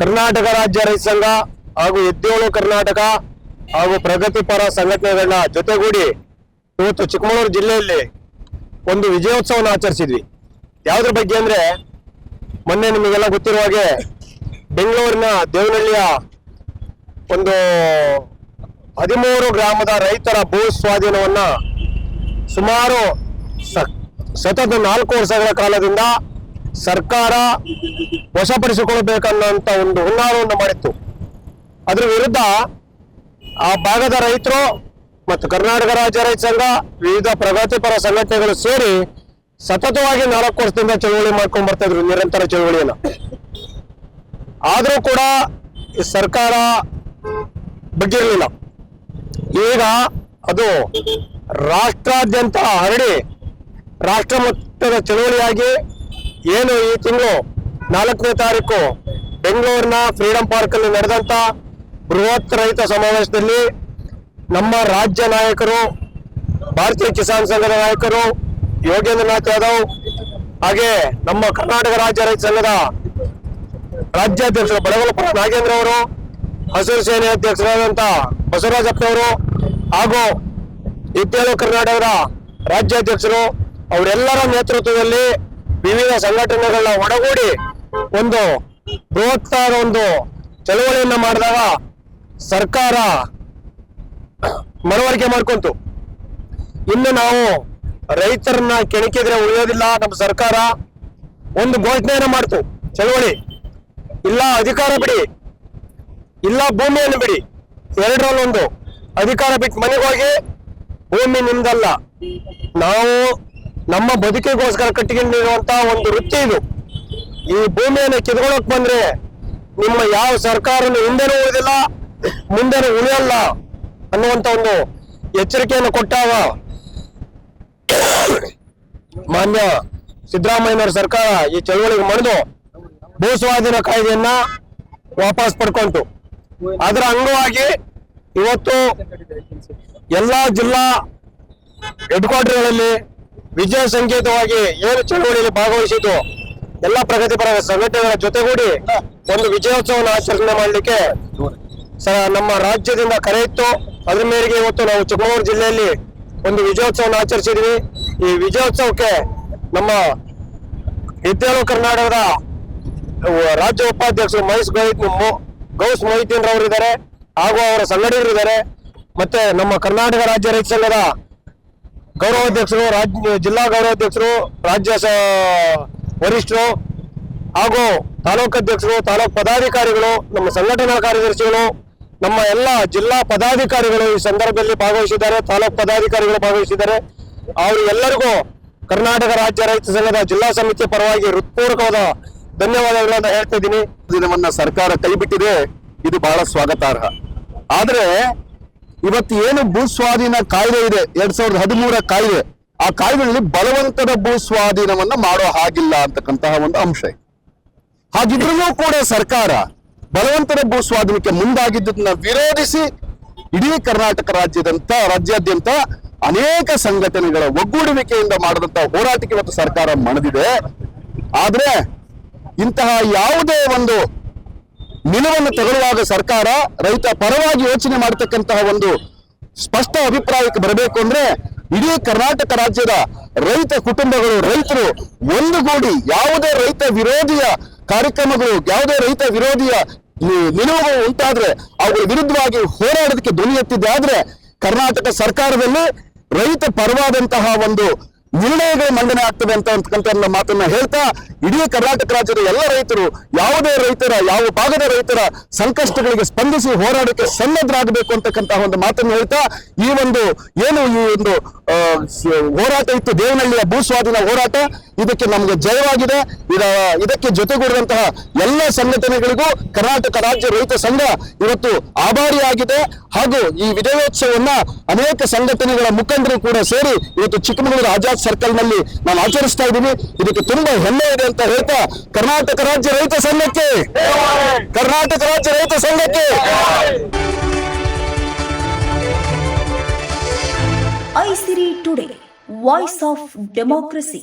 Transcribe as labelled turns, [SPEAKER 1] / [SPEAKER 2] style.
[SPEAKER 1] ಕರ್ನಾಟಕ ರಾಜ್ಯ ರೈತ ಸಂಘ ಹಾಗೂ ಎದ್ದೇಳು ಕರ್ನಾಟಕ ಹಾಗೂ ಪ್ರಗತಿಪರ ಸಂಘಟನೆಗಳನ್ನ ಜೊತೆಗೂಡಿ ಇವತ್ತು ಚಿಕ್ಕಮಗಳೂರು ಜಿಲ್ಲೆಯಲ್ಲಿ ಒಂದು ವಿಜಯೋತ್ಸವನ ಆಚರಿಸಿದ್ವಿ. ಯಾವ್ದ್ರ ಬಗ್ಗೆ ಅಂದ್ರೆ ಮೊನ್ನೆ ನಿಮಗೆಲ್ಲ ಗೊತ್ತಿರುವ ಹಾಗೆ ಬೆಂಗಳೂರಿನ ದೇವನಹಳ್ಳಿಯ ಒಂದು ಹದಿಮೂರು ಗ್ರಾಮದ ರೈತರ ಭೂ ಸ್ವಾಧೀನವನ್ನ ಸುಮಾರು ಸತತ ನಾಲ್ಕು ವರ್ಷಗಳ ಕಾಲದಿಂದ ಸರ್ಕಾರ ವಶಪಡಿಸಿಕೊಳ್ಬೇಕನ್ನೋಂಥ ಒಂದು ಹುನ್ನಾರವನ್ನು ಮಾಡಿತ್ತು. ಅದ್ರ ವಿರುದ್ಧ ಆ ಭಾಗದ ರೈತರು ಮತ್ತು ಕರ್ನಾಟಕ ರಾಜ್ಯ ರೈತ ಸಂಘ, ವಿವಿಧ ಪ್ರಗತಿಪರ ಸಂಘಟನೆಗಳು ಸೇರಿ ಸತತವಾಗಿ ನಾಲ್ಕು ವರ್ಷದಿಂದ ಚಳುವಳಿ ಮಾಡ್ಕೊಂಡು ಬರ್ತಾ ಇದ್ರು, ನಿರಂತರ ಚಳುವಳಿಯನ್ನು. ಆದರೂ ಕೂಡ ಸರ್ಕಾರ ಬಗ್ಗಿರಲಿಲ್ಲ ಈಗ ಅದು ರಾಷ್ಟ್ರಾದ್ಯಂತ ಹರಡಿ ರಾಷ್ಟ್ರ ಮಟ್ಟದ ಚಳವಳಿಯಾಗಿ ಏನು ಈ ತಿಂಗಳು? ನಾಲ್ಕನೇ ತಾರೀಕು. ಬೆಂಗಳೂರಿನ ಫ್ರೀಡಂ ಪಾರ್ಕ್ ಅಲ್ಲಿ ನಡೆದಂತ ಬೃಹತ್ ರೈತ ಸಮಾವೇಶದಲ್ಲಿ ನಮ್ಮ ರಾಜ್ಯ ನಾಯಕರು, ಭಾರತೀಯ ಕಿಸಾನ್ ಸಂಘದ ನಾಯಕರು ಯೋಗೇಂದ್ರನಾಥ್ ಯಾದವ್ ಹಾಗೆ ನಮ್ಮ ಕರ್ನಾಟಕ ರಾಜ್ಯ ರೈತ ಸಂಘದ ರಾಜ್ಯಾಧ್ಯಕ್ಷರು ಬಡಗಲಪುರ ನಾಗೇಂದ್ರ ಅವರು, ಹಸಿರು ಸೇನೆ ಅಧ್ಯಕ್ಷರಾದಂತ ಬಸವರಾಜಪ್ಪನವರು ಹಾಗೂ ಇತ್ಯಾದಿ ಕರ್ನಾಟಕದ ರಾಜ್ಯಾಧ್ಯಕ್ಷರು, ಅವರೆಲ್ಲರ ನೇತೃತ್ವದಲ್ಲಿ ವಿವಿಧ ಸಂಘಟನೆಗಳನ್ನ ಒಡಗೂಡಿ ಒಂದು ಬೃಹತ್ತಾದ ಒಂದು ಚಳವಳಿಯನ್ನ ಮಾಡಿದಾಗ ಸರ್ಕಾರ ಮನವರಿಕೆ ಮಾಡ್ಕೊಂತು. ಇನ್ನು ನಾವು ರೈತರನ್ನ ಕೆಣಕಿದ್ರೆ ಉಳಿಯೋದಿಲ್ಲ, ನಮ್ಮ ಸರ್ಕಾರ ಒಂದು ಘೋಷಣೆಯನ್ನ ಮಾಡ್ತು, ಚಳವಳಿ. ಇಲ್ಲ ಅಧಿಕಾರ ಬಿಡಿ, ಇಲ್ಲ ಭೂಮಿಯನ್ನು ಬಿಡಿ. ಎರಡರಲ್ಲೊಂದು ಅಧಿಕಾರ ಬಿಟ್ಟು ಮನೆಗೆ ಹೋಗಿ ಭೂಮಿ ನಿಮ್ದಲ್ಲ. ನಾವು ನಮ್ಮ ಬದುಕಿಗೋಸ್ಕರ ಕಟ್ಟಿಕೊಂಡಿರುವಂತ ಒಂದು ವೃತ್ತಿ ಇದು. ಈ ಭೂಮಿಯನ್ನು ಕಿತ್ಕೊಳಕ್ ಬಂದ್ರೆ ನಿಮ್ಮ ಯಾವ ಸರ್ಕಾರನು ಹಿಂದೆನೂ ಉಳಿದಿಲ್ಲ, ಮುಂದೆನೂ ಉಳಿಯಲ್ಲ ಅನ್ನುವಂತ ಒಂದು ಎಚ್ಚರಿಕೆಯನ್ನು ಕೊಟ್ಟಾಗ ಮಾನ್ಯ ಸಿದ್ದರಾಮಯ್ಯನವರ ಸರ್ಕಾರ ಈ ಚಳವಳಿಗೆ ಮಣಿದು ಭೂ ಸ್ವಾಧೀನ ಕಾಯ್ದೆಯನ್ನ ವಾಪಸ್ ಪಡ್ಕೊಂತು. ಅದರ ಅಂಗವಾಗಿ ಇವತ್ತು ಎಲ್ಲಾ ಜಿಲ್ಲಾ ಹೆಡ್ ಕ್ವಾರ್ಟರ್ಗಳಲ್ಲಿ ವಿಜಯ ಸಂಕೇತವಾಗಿ ಏನು ಚಳವಳಿಯಲ್ಲಿ ಭಾಗವಹಿಸಿದ್ದು, ಎಲ್ಲ ಪ್ರಗತಿಪರ ಸಂಘಟನೆಗಳ ಜೊತೆಗೂಡಿ ಒಂದು ವಿಜಯೋತ್ಸವವನ್ನು ಆಚರಣೆ ಮಾಡಲಿಕ್ಕೆ ನಮ್ಮ ರಾಜ್ಯದಿಂದ ಕರೆ ಇತ್ತು. ಅದ್ರ ಮೇರೆಗೆ ಇವತ್ತು ನಾವು ಚಿಕ್ಕಮಗಳೂರು ಜಿಲ್ಲೆಯಲ್ಲಿ ಒಂದು ವಿಜಯೋತ್ಸವವನ್ನು ಆಚರಿಸಿದ್ವಿ. ಈ ವಿಜಯೋತ್ಸವಕ್ಕೆ ನಮ್ಮ ವಿದ್ಯಾಲಯ ಕರ್ನಾಟಕದ ರಾಜ್ಯ ಉಪಾಧ್ಯಕ್ಷರು ಮಹೇಶ್ ಗೋಹಿತ್ ಗೌಸ್ ಮೊಹಿದ್ದೀನ್ ರವರು ಇದ್ದಾರೆ ಹಾಗೂ ಅವರ ಸಂಘಟಕರು ಇದ್ದಾರೆ ಮತ್ತೆ ನಮ್ಮ ಕರ್ನಾಟಕ ರಾಜ್ಯ ರೈತ ಸಂಘದ ಗೌರವಾಧ್ಯಕ್ಷರು, ರಾಜ್ಯ, ಜಿಲ್ಲಾ ಗೌರವಾಧ್ಯಕ್ಷರು, ರಾಜ್ಯ ವರಿಷ್ಠರು ಹಾಗೂ ತಾಲೂಕಾಧ್ಯಕ್ಷರು ತಾಲೂಕು ಪದಾಧಿಕಾರಿಗಳು, ನಮ್ಮ ಸಂಘಟನಾ ಕಾರ್ಯದರ್ಶಿಗಳು, ನಮ್ಮ ಎಲ್ಲ ಜಿಲ್ಲಾ ಪದಾಧಿಕಾರಿಗಳು ಈ ಸಂದರ್ಭದಲ್ಲಿ ಭಾಗವಹಿಸಿದ್ದಾರೆ, ತಾಲೂಕು ಪದಾಧಿಕಾರಿಗಳು ಭಾಗವಹಿಸಿದ್ದಾರೆ. ಅವರು ಎಲ್ಲರಿಗೂ ಕರ್ನಾಟಕ ರಾಜ್ಯ ರೈತ ಸಂಘದ ಜಿಲ್ಲಾ ಸಮಿತಿ ಪರವಾಗಿ ಹೃತ್ಪೂರ್ವಕವಾದ ಧನ್ಯವಾದಗಳನ್ನು ಹೇಳ್ತಾ ಇದ್ದೀನಿ.
[SPEAKER 2] ಸರ್ಕಾರ ಕೈಬಿಟ್ಟಿದೆ ಇದು ಬಹಳ ಸ್ವಾಗತಾರ್ಹ. ಆದ್ರೆ ಇವತ್ತು ಏನು ಭೂ ಸ್ವಾಧೀನ ಕಾಯ್ದೆ ಇದೆ? ಎರಡ್ ಸಾವಿರದ ಹದಿಮೂರ ಕಾಯ್ದೆ. ಆ ಕಾಯ್ದೆಯಲ್ಲಿ ಬಲವಂತದ ಭೂ ಸ್ವಾಧೀನವನ್ನ ಮಾಡೋ ಹಾಗಿಲ್ಲ ಅಂತಕ್ಕಂತಹ ಒಂದು ಅಂಶ ಹಾಗಿದ್ರೂ ಕೂಡ ಸರ್ಕಾರ ಬಲವಂತದ ಭೂ ಸ್ವಾಧೀನಕ್ಕೆ ಮುಂದಾಗಿದ್ದನ್ನ ವಿರೋಧಿಸಿ ಇಡೀ ಕರ್ನಾಟಕ ರಾಜ್ಯದಂತ, ರಾಜ್ಯಾದ್ಯಂತ ಅನೇಕ ಸಂಘಟನೆಗಳ ಒಗ್ಗೂಡುವಿಕೆಯಿಂದ ಮಾಡಿದಂತ ಹೋರಾಟಕ್ಕೆ ಇವತ್ತು ಸರ್ಕಾರ ಮಣದಿದೆ. ಆದ್ರೆ ಇಂತಹ ಯಾವುದೇ ಒಂದು ನಿಲುವನ್ನು ತಗೊಳ್ಳುವಾಗ ಸರ್ಕಾರ ರೈತ ಪರವಾಗಿ ಯೋಚನೆ ಮಾಡತಕ್ಕಂತಹ ಒಂದು ಸ್ಪಷ್ಟ ಅಭಿಪ್ರಾಯಕ್ಕೆ ಬರಬೇಕು ಅಂದ್ರೆ ಇಡೀ ಕರ್ನಾಟಕ ರಾಜ್ಯದ ರೈತ ಕುಟುಂಬಗಳು, ರೈತರು ಒಂದುಗೂಡಿ ಯಾವುದೇ ರೈತ ವಿರೋಧಿಯ ಕಾರ್ಯಕ್ರಮಗಳು, ಯಾವುದೇ ರೈತ ವಿರೋಧಿಯ ನಿಲುವುಗಳು ಉಂಟಾದ್ರೆ ಅವರ ವಿರುದ್ಧವಾಗಿ ಹೋರಾಡೋದಕ್ಕೆ ಧ್ವನಿ ಎತ್ತಿದೆ ಆದ್ರೆ ಕರ್ನಾಟಕ ಸರ್ಕಾರದಲ್ಲಿ ರೈತ ಪರವಾದಂತಹ ಒಂದು ನಿರ್ಣಯಗಳು ಮಂಡನೆ ಆಗ್ತದೆ ಅಂತ ಮಾತನ್ನ ಹೇಳ್ತಾ ಇಡೀ ಕರ್ನಾಟಕ ರಾಜ್ಯದ ಎಲ್ಲ ರೈತರು, ಯಾವುದೇ ರೈತರ, ಯಾವ ಭಾಗದ ರೈತರ ಸಂಕಷ್ಟಗಳಿಗೆ ಸ್ಪಂದಿಸಿ ಹೋರಾಡಕ್ಕೆ ಸನ್ನದ್ಧರಾಗಬೇಕು ಅಂತಕ್ಕಂತಹ ಒಂದು ಮಾತನ್ನು ಹೇಳ್ತಾ, ಈ ಒಂದು ಏನು ಈ ಒಂದು ಹೋರಾಟ ಇತ್ತು, ದೇವನಹಳ್ಳಿಯ ಭೂ ಸ್ವಾಧೀನ ಹೋರಾಟ, ಇದಕ್ಕೆ ನಮಗೆ ಜಯವಾಗಿದೆ. ಇದ, ಇದಕ್ಕೆ ಜೊತೆಗೂಡಿದಂತಹ ಎಲ್ಲ ಸಂಘಟನೆಗಳಿಗೂ ಕರ್ನಾಟಕ ರಾಜ್ಯ ರೈತ ಸಂಘ ಇವತ್ತು ಆಭಾರಿಯಾಗಿದೆ. ಹಾಗೂ ಈ ವಿಜಯೋತ್ಸವವನ್ನ ಅನೇಕ ಸಂಘಟನೆಗಳ ಮುಖಂಡರು ಕೂಡ ಸೇರಿ ಇವತ್ತು ಚಿಕ್ಕಮಗಳೂರು ಆಜಾದ್ ಸರ್ಕಲ್ನಲ್ಲಿ ನಾವು ಆಚರಿಸ್ತಾ ಇದ್ದೀವಿ ಇದಕ್ಕೆ ತುಂಬಾ ಹೆಮ್ಮೆ ಇದೆ ಅಂತ ಹೇಳ್ತಾ ಕರ್ನಾಟಕ ರಾಜ್ಯ ರೈತ ಸಂಘಕ್ಕೆ ಕರ್ನಾಟಕ ರಾಜ್ಯ ರೈತ ಸಂಘಕ್ಕೆ
[SPEAKER 3] Aisiri today voice of democracy